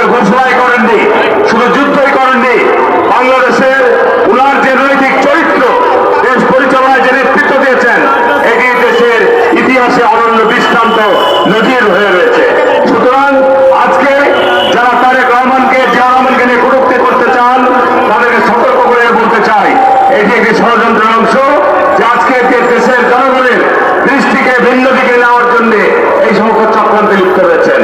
যুদ্ধের ঘোষণাই করেননি, শুধু যুদ্ধই করেননি, বাংলাদেশের উনার যে নৈতিক চরিত্র, দেশ পরিচালনায় যে নেতৃত্ব দিয়েছেন, এটি দেশের ইতিহাসে অনন্য দৃষ্টান্ত নজির হয়ে রয়েছে সুতরাং আজকে যারা তারেক রহমানকে জিয়া রহমানকে নিয়ে কটূক্তি করতে চান তাদেরকে সতর্ক করে বলতে চাই এটি একটি ষড়যন্ত্রের অংশ যে আজকে যে দেশের জনগণের দৃষ্টিকে ভিন্ন দিকে নেওয়ার জন্য এই সমস্ত চক্রান্তে লিপ্ত রয়েছেন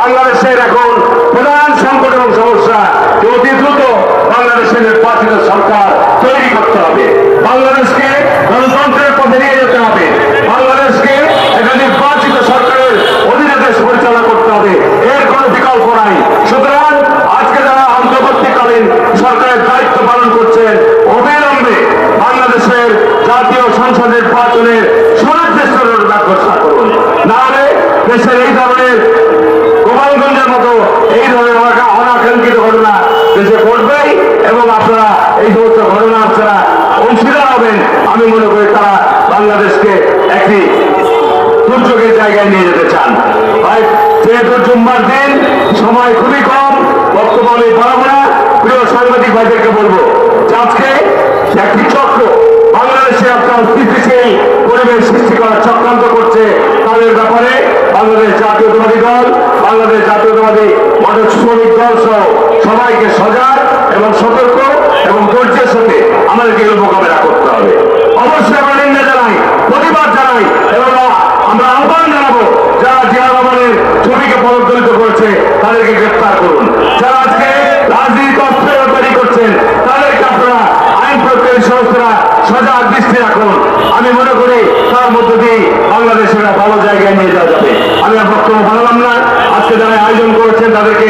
বাংলাদেশের এখন প্রধান সংকট এবং সমস্যা যে অতি দ্রুত বাংলাদেশের নির্বাচিত সরকার তৈরি করতে হবে বাংলাদেশকে গণতন্ত্রের পথে নিয়ে যেতে হবে বাংলাদেশকে একটা নির্বাচিত সরকারের অধীনে দেশ পরিচালনা করতে হবে এর কোনো বিকল্প নাই সুতরাং আজকে যারা অন্তর্বর্তীকালীন সরকারের দায়িত্ব পালন করছেন অবিলম্বে বাংলাদেশের জাতীয় সংসদ নির্বাচনের সুনির্দিষ্ট রোডম্যাপ ঘোষণা করুন। নাহলে দেশের এই ধরনের গোপালগঞ্জের মতো এই ধরনের অনা- অনাকাঙ্ক্ষিত ঘটনা দেশে ঘটবেই এবং আপনারা এই সমস্ত ঘটনা আপনারা অংশীদার হবেন। আমি মনে করি তারা বাংলাদেশকে একটি দুর্যোগের জায়গায় নিয়ে যেতে চান। ভাই, যেহেতু জুম্মার দিন, সময় খুবই কম, বক্তব্য আমি না প্রিয় সাংবাদিক ভাইদেরকে বলব আজকে একটি চক্র বাংলাদেশে একটা পরিবেশ সৃষ্টি করার চক্রান্ত করছে। তাদের ব্যাপারে বাংলাদেশ জাতীয়তাবাদী দল, বাংলাদেশ জাতীয়তাবাদী মানব শ্রমিক দল সহ সবাইকে সজাগ এবং সতর্ক এবং ধৈর্যের সাথে আমাদেরকে এগুলো মোকাবেলা করতে হবে। অবশ্যই আমরা নিন্দা জানাই, প্রতিবাদ জানাই এবং আমরা আহ্বান জানাব, যারা জিয়া রহমানের ছবিকে পদদলিত করেছে, তাদেরকে গ্রেপ্তার করুন। যারা আজকে রাজনীতি অস্ত্রের করছেন, তাদেরকে আপনারা আইন প্রয়োগকারী সংস্থারা সজাগ দৃষ্টি রাখুন। আমি মনে করি তার মধ্য দিয়ে বাংলাদেশের ভালো জায়গায় নিয়ে যাওয়া যাবে। আমি বক্তব্য ভালো না। আজকে যারা আয়োজন করেছেন তাদেরকে